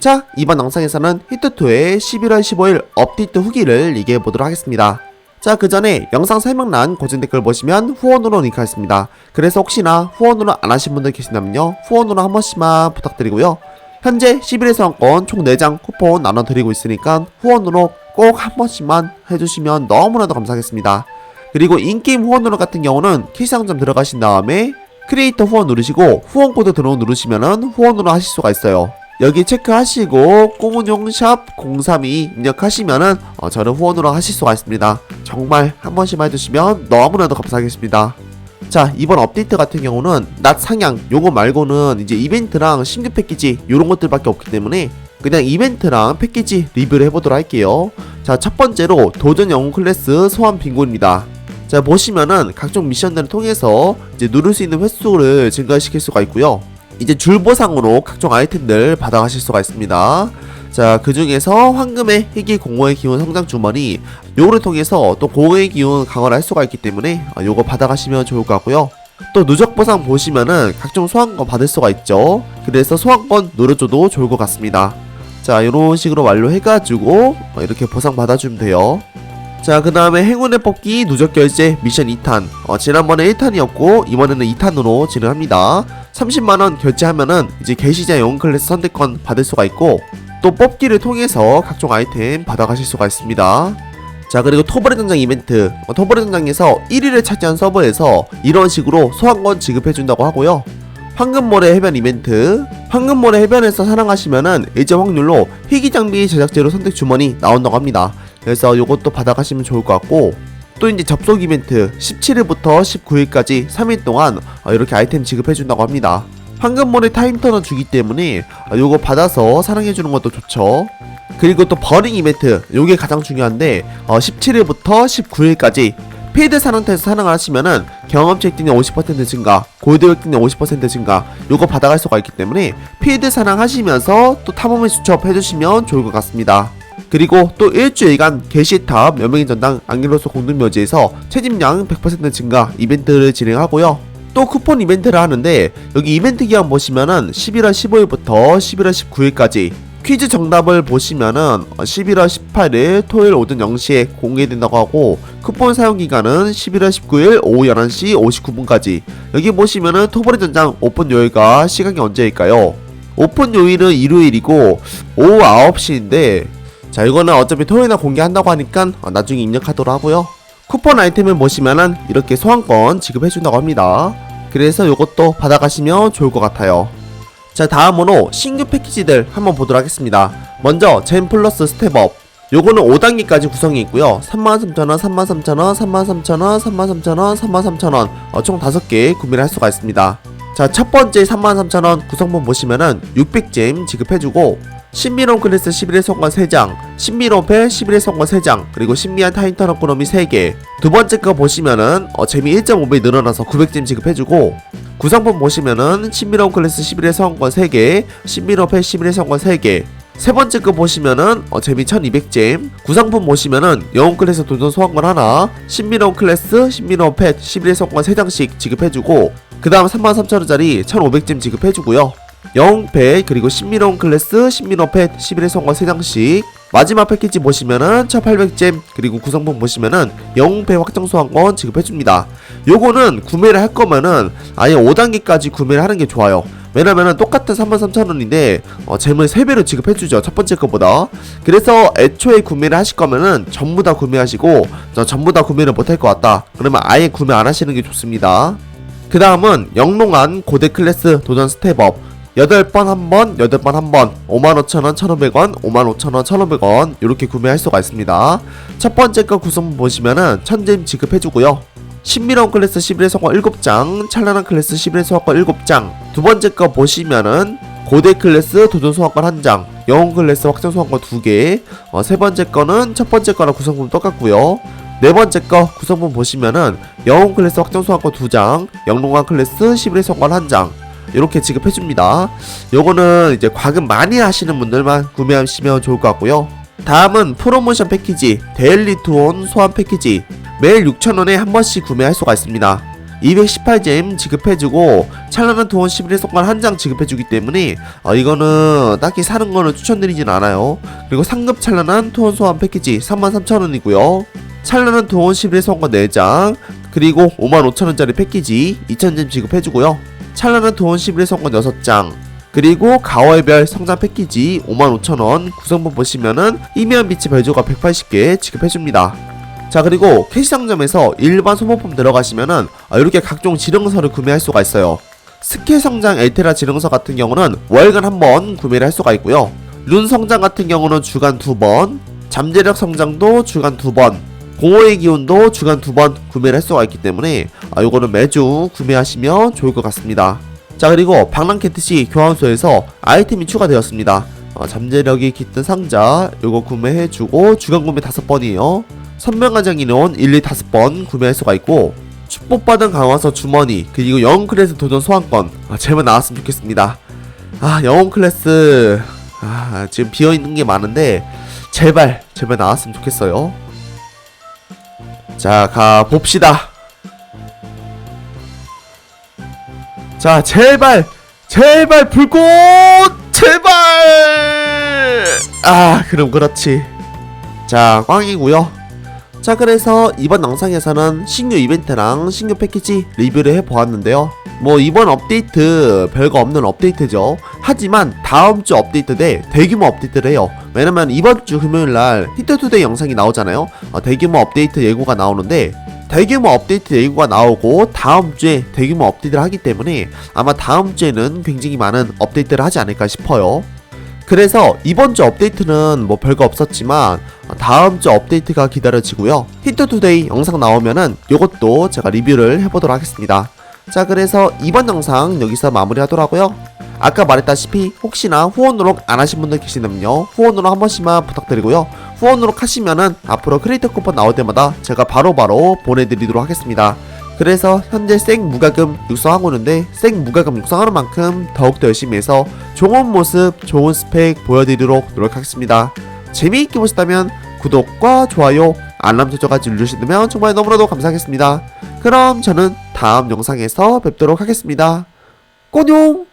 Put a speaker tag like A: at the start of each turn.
A: 자, 이번 영상에서는 히트2의 11월 15일 업데이트 후기를 얘기해 보도록 하겠습니다. 자, 그 전에 영상 설명란 고정 댓글 보시면 후원으로 링크하겠습니다. 그래서 혹시나 후원으로 안 하신 분들 계신다면요, 후원으로 한 번씩만 부탁드리고요. 현재 11회 상권 총 4장 쿠폰 나눠드리고 있으니까 후원으로 꼭 한 번씩만 해주시면 너무나도 감사하겠습니다. 그리고 인게임 후원으로 같은 경우는 키상점 들어가신 다음에 크리에이터 후원 누르시고 후원 코드 들어오 누르시면은 후원으로 하실 수가 있어요. 여기 체크하시고 꽁은용 샵 032 입력하시면은 어, 저는 후원으로 하실 수가 있습니다. 정말 한 번씩만 해주시면 너무나도 감사하겠습니다. 자 이번 업데이트 같은 경우는 낮 상향 요거 말고는 이제 이벤트랑 신규 패키지 요런 것들밖에 없기 때문에 그냥 이벤트랑 패키지 리뷰를 해보도록 할게요. 자 첫 번째로 도전 영웅 클래스 소환 빙고입니다. 자 보시면은 각종 미션들을 통해서 이제 누를 수 있는 횟수를 증가시킬 수가 있고요. 이제 줄보상으로 각종 아이템들 받아가실 수가 있습니다. 자, 그 중에서 황금의 희귀 공허의 기운 성장 주머니 요거를 통해서 또 공허의 기운 강화를 할 수가 있기 때문에 아, 요거 받아가시면 좋을 것 같고요. 또 누적 보상 보시면은 각종 소환권 받을 수가 있죠. 그래서 소환권 노려줘도 좋을 것 같습니다. 자, 이런 식으로 완료해가지고 어, 이렇게 보상 받아주면 돼요. 자, 그 다음에 행운의 뽑기 누적 결제 미션 2탄. 어, 지난번에 1탄이었고, 이번에는 2탄으로 진행합니다. 30만원 결제하면은 이제 게시자 영웅 클래스 선택권 받을 수가 있고, 또 뽑기를 통해서 각종 아이템 받아가실 수가 있습니다. 자, 그리고 토벌의 전장 이벤트. 어, 토벌의 전장에서 1위를 차지한 서버에서 이런 식으로 소환권 지급해준다고 하고요. 황금모래 해변 이벤트. 황금모래 해변에서 사랑하시면은 일제 확률로 희귀 장비 제작제로 선택 주머니 나온다고 합니다. 그래서 요것도 받아가시면 좋을 것 같고 또 이제 접속 이벤트 17일부터 19일까지 3일 동안 어, 이렇게 아이템 지급해준다고 합니다. 황금모래 타임터너 주기 때문에 어, 요거 받아서 사랑해주는 것도 좋죠. 그리고 또 버링 이벤트 요게 가장 중요한데 어, 17일부터 19일까지 페이드 사랑터에서 사랑을 하시면은 경험치 획득량 50% 증가, 골드 획득량 50% 증가 요거 받아갈 수가 있기 때문에 페이드 사랑 하시면서 또 탐험의 수첩 해주시면 좋을 것 같습니다. 그리고 또 일주일간 게시탑 몇명의 전당 앙겔로스 공동묘지에서 채집량 100% 증가 이벤트를 진행하고요. 또 쿠폰 이벤트를 하는데 여기 이벤트 기간 보시면은 11월 15일부터 11월 19일까지 퀴즈 정답을 보시면은 11월 18일 토요일 오전 0시에 공개된다고 하고 쿠폰 사용 기간은 11월 19일 오후 11시 59분까지 여기 보시면은 토벌의 전장 오픈 요일과 시간이 언제일까요? 오픈 요일은 일요일이고 오후 9시인데 자 이거는 어차피 토요일날 공개한다고 하니까 어, 나중에 입력하도록 하고요. 쿠폰 아이템을 보시면은 이렇게 소환권 지급해준다고 합니다. 그래서 이것도 받아가시면 좋을 것 같아요. 자 다음으로 신규 패키지들 한번 보도록 하겠습니다. 먼저 젠 플러스 스텝업. 요거는 5단계까지 구성이 있고요. 33,000원, 33,000원, 33,000원, 33,000원, 33,000원. 어, 총 5개 구매를 할 수가 있습니다. 자 첫번째 33,000원 구성본 보시면은 600잼 지급해주고 신비로운 클래스 11의 성권 3장, 신비로운 패 11의 성권 3장, 그리고 신비한 타인턴 업그놈이 3개. 두 번째 거 보시면은 어, 재미 1.5배 늘어나서 900점 지급해주고 구성품 보시면은 신비로운 클래스 11의 성권 3개, 신비로운 패 11의 성권 3개. 세 번째 거 보시면은 어, 재미 1200잼 구성품 보시면은 영웅 클래스 도전 소환권 하나 신비로운 클래스 신비로운 펫 11의 성권 3장씩 지급해주고 그 다음 33,000원짜리 1500잼 지급해주고요 영웅패 그리고 신미로운 클래스 신미로운 펫 11의 성과 3장씩 마지막 패키지 보시면은 1800잼 그리고 구성품 보시면은 영웅패 확정 소환권 지급해줍니다. 요거는 구매를 할 거면은 아예 5단계까지 구매를 하는 게 좋아요. 왜냐면은 똑같은 33,000원인데 어, 잼을 3배로 지급해주죠 첫 번째 거보다. 그래서 애초에 구매를 하실 거면은 전부 다 구매하시고 저 전부 다 구매를 못할 것 같다. 그러면 아예 구매 안 하시는 게 좋습니다. 그 다음은 영롱한 고대 클래스 도전 스텝업 8번 한 번, 8번 한 번, 55,000원, 1,500원, 55,000원, 1,500원 이렇게 구매할 수가 있습니다. 첫 번째 거 구성품 보시면은 천잼 지급해주고요. 신비로운 클래스 11의 성과 7장, 찬란한 클래스 11의 소환권 7장. 두 번째 거 보시면은 고대 클래스 도전 소환권 1장, 영웅 클래스 확정 소환권 2개. 어, 세 번째 거는 첫 번째 거랑 구성품 똑같고요. 네 번째 거 구성품 보시면은 영웅 클래스 확정 소환권 2장, 영롱한 클래스 11의 성권 1장. 이렇게 지급해줍니다. 요거는 이제 과금 많이 하시는 분들만 구매하시면 좋을 것 같고요. 다음은 프로모션 패키지 데일리 투온 소환 패키지 매일 6,000원에 한 번씩 구매할 수가 있습니다. 218잼 지급해주고 찬란한 도원 11의 속간 한 장 지급해주기 때문에 어, 이거는 딱히 사는 거는 추천드리진 않아요. 그리고 상급 찬란한 토원 소환 패키지 33,000원이고요. 찬란한 도원 11의 속간 4장 그리고 55,000원짜리 패키지 2,000잼 지급해주고요. 찬란한 도원 11의 속간 6장 그리고 가월별 성장 패키지 55,000원 구성본 보시면은 희미한 빛의 별조각 180개 지급해줍니다. 자 그리고 캐시 상점에서 일반 소모품 들어가시면은 아, 이렇게 각종 지령서를 구매할 수가 있어요. 스킬 성장 엘테라 지령서 같은 경우는 월간 한 번 구매를 할 수가 있고요. 룬 성장 같은 경우는 주간 두 번, 잠재력 성장도 주간 두 번, 공허의 기운도 주간 두 번 구매를 할 수가 있기 때문에 아, 요거는 매주 구매하시면 좋을 것 같습니다. 자 그리고 방랑캐트시 교환소에서 아이템이 추가되었습니다. 어, 잠재력이 깃든 상자 요거 구매해주고 주간 구매 다섯 번이에요. 선명가장 인원 1, 2, 5번 구매할 수가 있고 축복받은 강화서 주머니 그리고 영웅 클래스 도전 소환권 아, 제발 나왔으면 좋겠습니다. 아 영웅 클래스 아 지금 비어 있는 게 많은데 제발 제발 나왔으면 좋겠어요. 자 가 봅시다. 자 제발 제발 불꽃! 제발! 아 그럼 그렇지. 자 꽝이고요. 자 그래서 이번 영상에서는 신규 이벤트랑 신규 패키지 리뷰를 해보았는데요 뭐 이번 업데이트 별거 없는 업데이트죠 하지만 다음 주 업데이트 때 대규모 업데이트를 해요 왜냐면 이번 주 금요일 날 히트투데이 영상이 나오잖아요 어, 대규모 업데이트 예고가 나오는데 대규모 업데이트 예고가 나오고 다음 주에 대규모 업데이트를 하기 때문에 아마 다음 주에는 굉장히 많은 업데이트를 하지 않을까 싶어요. 그래서 이번 주 업데이트는 뭐 별거 없었지만 다음 주 업데이트가 기다려지고요. 히트투데이 영상 나오면은 이것도 제가 리뷰를 해보도록 하겠습니다. 자 그래서 이번 영상 여기서 마무리하도록 하고요. 아까 말했다시피 혹시나 후원으로 안 하신 분들 계시다면요. 후원으로 한 번씩만 부탁드리고요. 후원으로 하시면은 앞으로 크리에이터 쿠폰 나올 때마다 제가 바로 바로 보내드리도록 하겠습니다. 그래서 현재 생 무과금 육성하고 있는데 생 무과금 육성하는 만큼 더욱더 열심히 해서 좋은 모습 좋은 스펙 보여드리도록 노력하겠습니다. 재미있게 보셨다면 구독과 좋아요 알람 설정까지 눌러주시면 정말 너무나도 감사하겠습니다. 그럼 저는 다음 영상에서 뵙도록 하겠습니다. 꼬뇽